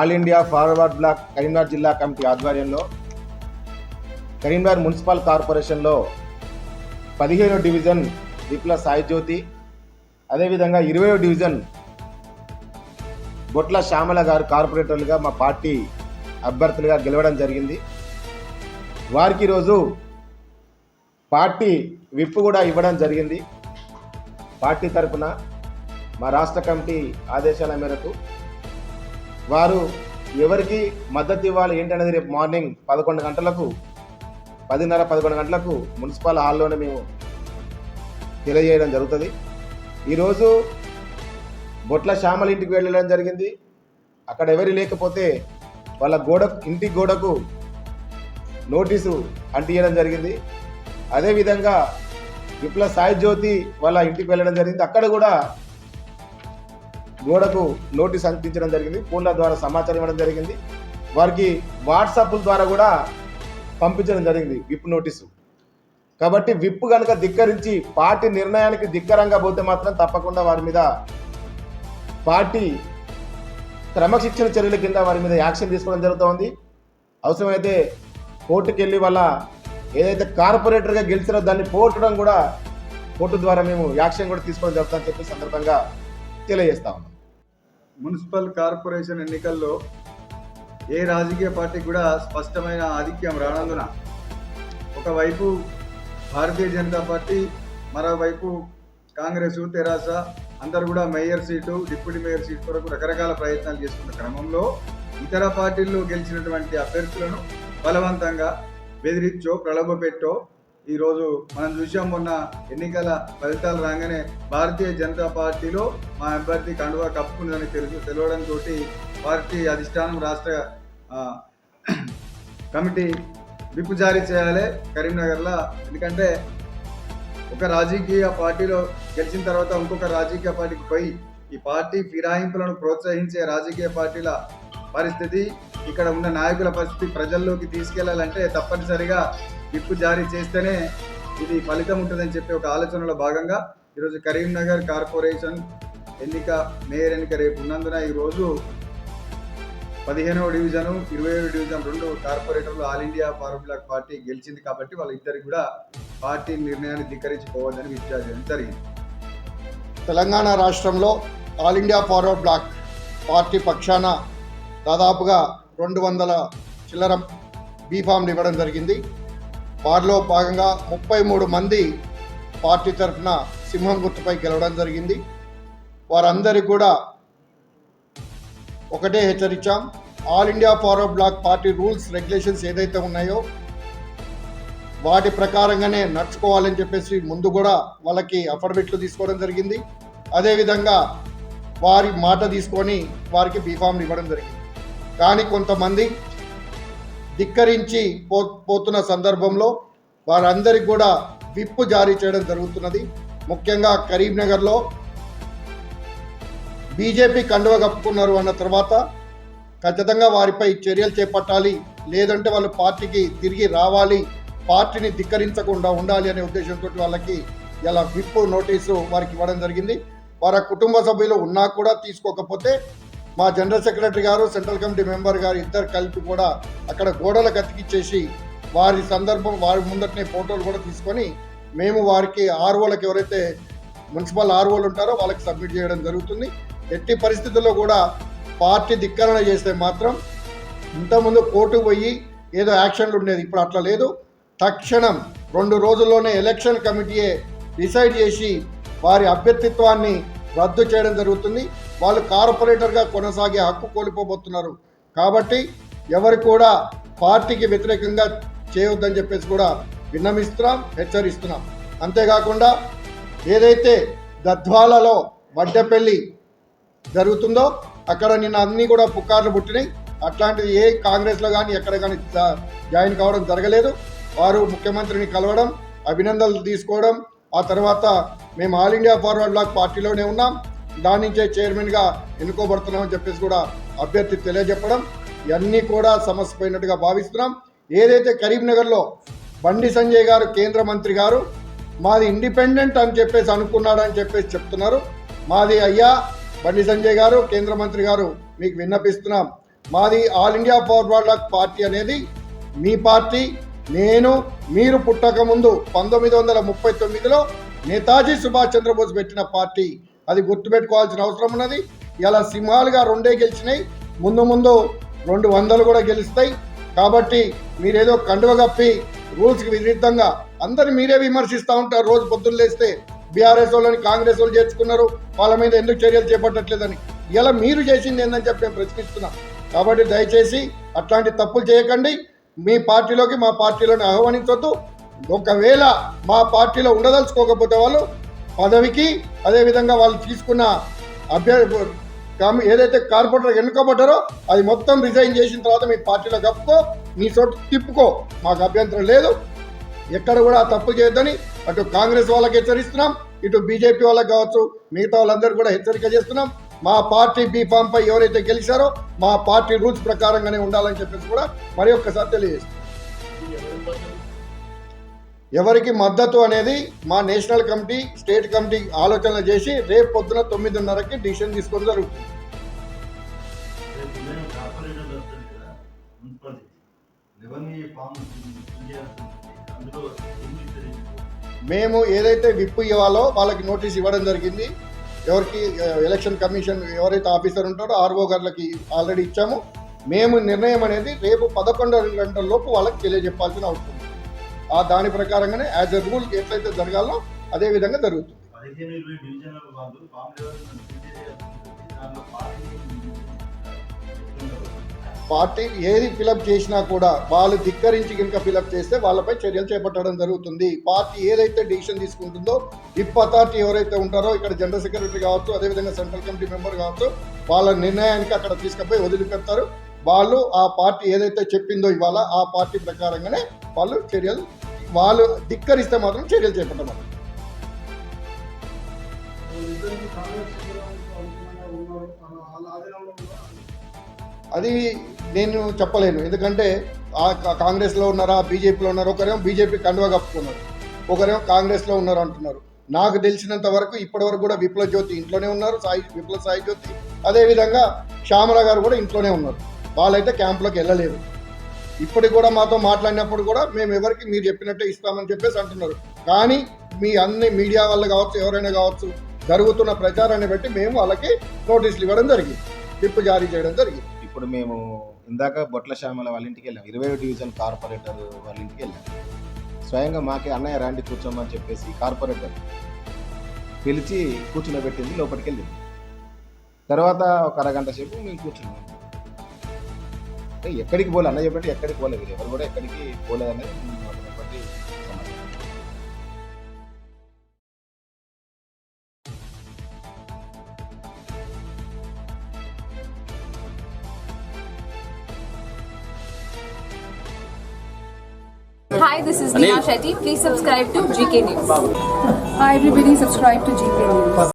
All India forward bloc Karimnagar జిల్లా committee ఆధ్వర్యంలో Karimnagar municipal కార్పొరేషన్లో పదిహేను డివిజన్ విప్ల సాయిజ్యోతి అదేవిధంగా ఇరవై డివిజన్ బొట్ల శ్యామల గారు కార్పొరేటర్లుగా మా పార్టీ అభ్యర్థులుగా గెలవడం జరిగింది. వారికి ఈరోజు పార్టీ విప్ కూడా ఇవ్వడం జరిగింది. పార్టీ తరపున మా రాష్ట్ర కమిటీ ఆదేశాల మేరకు వారు ఎవరికి మద్దతు ఇవ్వాలి ఏంటనేది రేపు మార్నింగ్ పదకొండు గంటలకు పదిన్నర పదకొండు గంటలకు మున్సిపల్ హాల్లోనే మేము తెలియజేయడం జరుగుతుంది. ఈరోజు బొట్ల శ్యామల ఇంటికి వెళ్ళడం జరిగింది. అక్కడ ఎవరి లేకపోతే వాళ్ళ గోడ ఇంటి గోడకు నోటీసు అంటించడం జరిగింది. అదేవిధంగా విప్ల సాయి జ్యోతి వాళ్ళ ఇంటికి వెళ్ళడం జరిగింది. అక్కడ కూడా గోడకు నోటీస్ అంటించడం జరిగింది ఫోన్ల ద్వారా సమాచారం ఇవ్వడం జరిగింది. వారికి వాట్సాప్ ద్వారా కూడా పంపించడం జరిగింది విప్ నోటీసు. కాబట్టి విప్ కనుక ధిక్కరించి పార్టీ నిర్ణయానికి ధిక్కరంగా పోతే మాత్రం తప్పకుండా వారి మీద పార్టీ క్రమశిక్షణ చర్యల కింద వారి మీద యాక్షన్ తీసుకోవడం జరుగుతోంది. అవసరమైతే కోర్టుకు వెళ్ళి వాళ్ళ ఏదైతే కార్పొరేటర్గా గెలిచారో దాన్ని పోగొట్టడం కూడా కోర్టు ద్వారా మేము యాక్షన్ కూడా తీసుకోవడం జరుగుతుందని చెప్పి సందర్భంగా తెలియజేస్తా ఉన్నాం. మున్సిపల్ కార్పొరేషన్ ఎన్నికల్లో ఏ రాజకీయ పార్టీకి కూడా స్పష్టమైన ఆధిక్యం రానందున ఒకవైపు భారతీయ జనతా పార్టీ మరోవైపు కాంగ్రెస్ తెరాస అందరు కూడా mayor seat deputy mayor seat కొరకు రకరకాల ప్రయత్నాలు చేస్తున్న క్రమంలో ఇతర పార్టీల్లో గెలిచినటువంటి అభ్యర్థులను బలవంతంగా బెదిరించో ప్రలోభపెట్టో ఈరోజు మనం చూసాం మొన్న ఎన్నికల ఫలితాలు రాగానే భారతీయ జనతా పార్టీలో మా అభ్యర్థి కండువా కప్పుకుందని తెలుసు తెలవడంతో పార్టీ అధిష్టానం రాష్ట్ర కమిటీ విప్పు జారీ చేయాలి కరీంనగర్లో. ఎందుకంటే ఒక రాజకీయ పార్టీలో గెలిచిన తర్వాత ఇంకొక రాజకీయ పార్టీకి పోయి ఈ పార్టీ ఫిరాయింపులను ప్రోత్సహించే రాజకీయ పార్టీల పరిస్థితి ఇక్కడ ఉన్న నాయకుల పరిస్థితి ప్రజల్లోకి తీసుకెళ్ళాలంటే తప్పనిసరిగా విప్పు జారీ చేస్తేనే ఇది ఫలితం ఉంటుందని చెప్పి ఒక ఆలోచనలో భాగంగా ఈరోజు కరీంనగర్ కార్పొరేషన్ ఎన్నిక మేయర్ ఎన్నిక రేపు ఉన్నందున ఈరోజు పదిహేనవ డివిజను ఇరవై ఏడు డివిజన్ రెండు కార్పొరేటర్లు all India forward bloc party గెలిచింది కాబట్టి వాళ్ళిద్దరికి కూడా పార్టీ నిర్ణయాన్ని ధిక్కరించుకోవద్దని విజ్ఞప్తి చేయడం జరిగింది? తెలంగాణ రాష్ట్రంలో all India forward bloc party పక్షాన దాదాపుగా రెండు వందల చిల్లర బీఫామ్లు ఇవ్వడం జరిగింది. వారిలో భాగంగా ముప్పై మూడు మంది పార్టీ తరఫున సింహం గుర్తుపై గెలవడం జరిగింది. వారందరికీ కూడా ఒకటే హెచ్చరించాం all India forward bloc party rules regulations ఏదైతే ఉన్నాయో వాటి ప్రకారంగానే నడుచుకోవాలని చెప్పేసి ముందు కూడా వాళ్ళకి అఫర్మెట్లు తీసుకోవడం జరిగింది. అదేవిధంగా వారి మాట తీసుకొని వారికి బీఫామ్లు ఇవ్వడం జరిగింది. కానీ కొంతమంది ధిక్కరించి పో పోతున్న సందర్భంలో వారందరికీ కూడా విప్పు జారీ చేయడం జరుగుతున్నది. ముఖ్యంగా కరీంనగర్లో బీజేపీ కండువ కప్పుకున్నారు అన్న తర్వాత ఖచ్చితంగా వారిపై చర్యలు చేపట్టాలి లేదంటే వాళ్ళు పార్టీకి తిరిగి రావాలి పార్టీని ధిక్కరించకుండా ఉండాలి అనే ఉద్దేశంతో వాళ్ళకి ఇలా విప్పు నోటీసు వారికి ఇవ్వడం జరిగింది. వారి కుటుంబ సభ్యులు ఉన్నా కూడా తీసుకోకపోతే మా జనరల్ సెక్రటరీ గారు సెంట్రల్ కమిటీ మెంబర్ గారు ఇద్దరు కలిపి కూడా అక్కడ గోడలకు అతికిచ్చేసి వారి సందర్భం వారి ముందటనే ఫోటోలు కూడా తీసుకొని మేము వారికి ఆర్ఓలకు ఎవరైతే మున్సిపల్ ఆర్ఓలు ఉంటారో వాళ్ళకి సబ్మిట్ చేయడం జరుగుతుంది. ఎట్టి పరిస్థితుల్లో కూడా పార్టీ ధిక్కరణ చేస్తే మాత్రం ఇంతకుముందు కోర్టు పోయి ఏదో యాక్షన్లు ఉండేది ఇప్పుడు అట్లా లేదు. తక్షణం రెండు రోజుల్లోనే ఎలక్షన్ కమిటీయే డిసైడ్ చేసి వారి అభ్యర్థిత్వాన్ని రద్దు చేయడం జరుగుతుంది. వాళ్ళు కార్పొరేటర్గా కొనసాగే హక్కు కోల్పోబోతున్నారు. కాబట్టి ఎవరు కూడా పార్టీకి వ్యతిరేకంగా చేయొద్దని చెప్పేసి కూడా విన్నమిస్తున్నాం హెచ్చరిస్తున్నాం. అంతేకాకుండా ఏదైతే గద్వాలలో వడ్డెపల్లి జరుగుతుందో అక్కడ నిన్న అన్నీ కూడా పుకార్లు పుట్టినాయి. అట్లాంటిది ఏ కాంగ్రెస్లో కానీ ఎక్కడ కానీ జా- జాయిన్ కావడం జరగలేదు. వారు ముఖ్యమంత్రిని కలవడం అభినందనలు తీసుకోవడం ఆ తర్వాత మేము ఆల్ ఇండియా ఫార్వర్డ్ బ్లాక్ పార్టీలోనే ఉన్నాం. దాని నుంచే చైర్మన్గా ఎన్నుకోబడుతున్నామని చెప్పేసి కూడా అభ్యర్థి తెలియజెప్పడం ఇవన్నీ కూడా సమస్య పోయినట్టుగా భావిస్తున్నాం. ఏదైతే కరీంనగర్లో బండి సంజయ్ గారు కేంద్ర మంత్రి గారు మాది ఇండిపెండెంట్ అని చెప్పేసి అనుకున్నాడని చెప్పేసి చెప్తున్నారు. మాది అయ్యా బండి సంజయ్ గారు కేంద్ర మంత్రి గారు మీకు విన్నపిస్తున్నాం. మాది ఆల్ ఇండియా ఫార్వర్డ్ పార్టీ అనేది మీ పార్టీ. నేను మీరు పుట్టక ముందు పంతొమ్మిది వందల ముప్పై తొమ్మిదిలో నేతాజీ సుభాష్ చంద్రబోస్ పెట్టిన పార్టీ. అది గుర్తుపెట్టుకోవాల్సిన అవసరం ఉన్నది. ఇలా సింహాలుగా రెండే గెలిచినాయి. ముందు ముందు రెండు వందలు కూడా గెలుస్తాయి. కాబట్టి మీరేదో కండువ కప్పి రూల్స్కి విరుద్ధంగా అందరు మీరే విమర్శిస్తూ ఉంటారు. రోజు పొద్దున్న లేస్తే బీఆర్ఎస్ వాళ్ళని కాంగ్రెస్ వాళ్ళు చేర్చుకున్నారు. వాళ్ళ మీద ఎందుకు చర్యలు చేపట్టట్లేదని. ఇలా మీరు చేసింది ఏందని చెప్పి మేము ప్రశ్నిస్తున్నాం. కాబట్టి దయచేసి అట్లాంటి తప్పులు చేయకండి. మీ పార్టీలోకి మా పార్టీలోని ఆహ్వానించొద్దు. ఒకవేళ మా పార్టీలో ఉండదలుచుకోకపోతే వాళ్ళు పదవికి అదేవిధంగా వాళ్ళు తీసుకున్న అభ్యర్థి ఏదైతే కార్పొరేటర్ ఎన్నుకోబడ్డారో అది మొత్తం రిజైన్ చేసిన తర్వాత మీ పార్టీలో కప్పుకో నీ చోటు తిప్పుకో. మాకు అభ్యంతరం లేదు. ఎక్కడ కూడా తప్పు చేయొద్దని అటు కాంగ్రెస్ వాళ్ళకి హెచ్చరిస్తున్నాం ఇటు బీజేపీ వాళ్ళకి కావచ్చు మిగతా వాళ్ళందరూ కూడా హెచ్చరిక చేస్తున్నాం. మా పార్టీ బీఫామ్ పై ఎవరైతే గెలిచారో మా పార్టీ రూల్స్ ప్రకారంగానే ఉండాలని చెప్పేసి కూడా మరి ఒక్కసారి తెలియజేస్తున్నాం. ఎవరికి మద్దతు అనేది మా నేషనల్ కమిటీ స్టేట్ కమిటీ ఆలోచన చేసి రేపు పొద్దున తొమ్మిదిన్నరకి డిసిషన్ తీసుకోవడం జరుగుతుంది. మేము ఏదైతే విప్ ఇవ్వాలో వాళ్ళకి నోటీస్ ఇవ్వడం జరిగింది. ఎవరికి ఎలక్షన్ కమిషన్ ఎవరైతే ఆఫీసర్ ఉంటారో ఆర్ఓ గారులకి ఆల్రెడీ ఇచ్చాము. మేము నిర్ణయం అనేది రేపు పదకొండు గంటల లోపు వాళ్ళకి తెలియజెప్పాల్సిన అవసరం. ఆ దాని ప్రకారంగానే యాజ్ ఎ రూల్ ఎట్లయితే జరగాలో అదే విధంగా జరుగుతుంది. పార్టీ ఏది ఫిలప్ చేసినా కూడా వాళ్ళు ధిక్కరించి కనుక ఫిలప్ చేస్తే వాళ్ళపై చర్యలు చేపట్టడం జరుగుతుంది. పార్టీ ఏదైతే డిసిషన్ తీసుకుంటుందో ఇప్ అథారిటీ ఎవరైతే ఉంటారో ఇక్కడ జనరల్ సెక్రటరీ కావచ్చు అదేవిధంగా సెంట్రల్ కమిటీ మెంబర్ కావచ్చు వాళ్ళ నిర్ణయానికి అక్కడ తీసుకుపోయి వదిలిపెడతారు. వాళ్ళు ఆ పార్టీ ఏదైతే చెప్పిందో ఇవాళ ఆ పార్టీ ప్రకారంగానే వాళ్ళు చర్యలు వాళ్ళు ధిక్కరిస్తే మాత్రం చర్యలు చేపట్టమన్నారు. అది నేను చెప్పలేను. ఎందుకంటే కాంగ్రెస్లో ఉన్నారా బీజేపీలో ఉన్నారు ఒకరేమో బీజేపీ కండువా కప్పుకున్నారు ఒకరేమో కాంగ్రెస్లో ఉన్నారు అంటున్నారు. నాకు తెలిసినంత వరకు ఇప్పటివరకు కూడా విప్లవ జ్యోతి ఇంట్లోనే ఉన్నారు సాయి విప్లవ సాయి జ్యోతి. అదేవిధంగా శ్యామల గారు కూడా ఇంట్లోనే ఉన్నారు. వాళ్ళైతే క్యాంప్లోకి వెళ్ళలేదు ఇప్పటికి కూడా మాతో మాట్లాడినప్పుడు కూడా మేము ఎవరికి మీరు చెప్పినట్టే ఇస్తామని చెప్పేసి అంటున్నారు. కానీ మీ అన్ని మీడియా వల్ల కావచ్చు ఎవరైనా కావచ్చు జరుగుతున్న ప్రచారాన్ని బట్టి మేము వాళ్ళకి నోటీసులు ఇవ్వడం జరిగింది. విప్ జారీ చేయడం జరిగింది. ఇప్పుడు మేము ఇందాక బొట్ల శ్యామల వాళ్ళ ఇంటికి వెళ్ళాం. ఇరవై డివిజన్ కార్పొరేటర్ వాళ్ళ ఇంటికి వెళ్ళాం. స్వయంగా మాకే అన్నయ్య రాండి కూర్చోమని చెప్పేసి కార్పొరేటర్ పిలిచి కూర్చునబెట్టింది లోపలికి వెళ్ళింది. తర్వాత ఒక అరగంట సేపు మేము కూర్చున్నాం. అంటే ఎక్కడికి పోలే అన్నయ్య చెప్పండి ఎక్కడికి పోలేదు వీరు ఎవరు కూడా ఎక్కడికి పోలేదనేది మాకు ఉన్నటువంటి సమాచారం Hi, this is Neha Shetty. Please subscribe to GK News. Hi everybody, subscribe to GK News.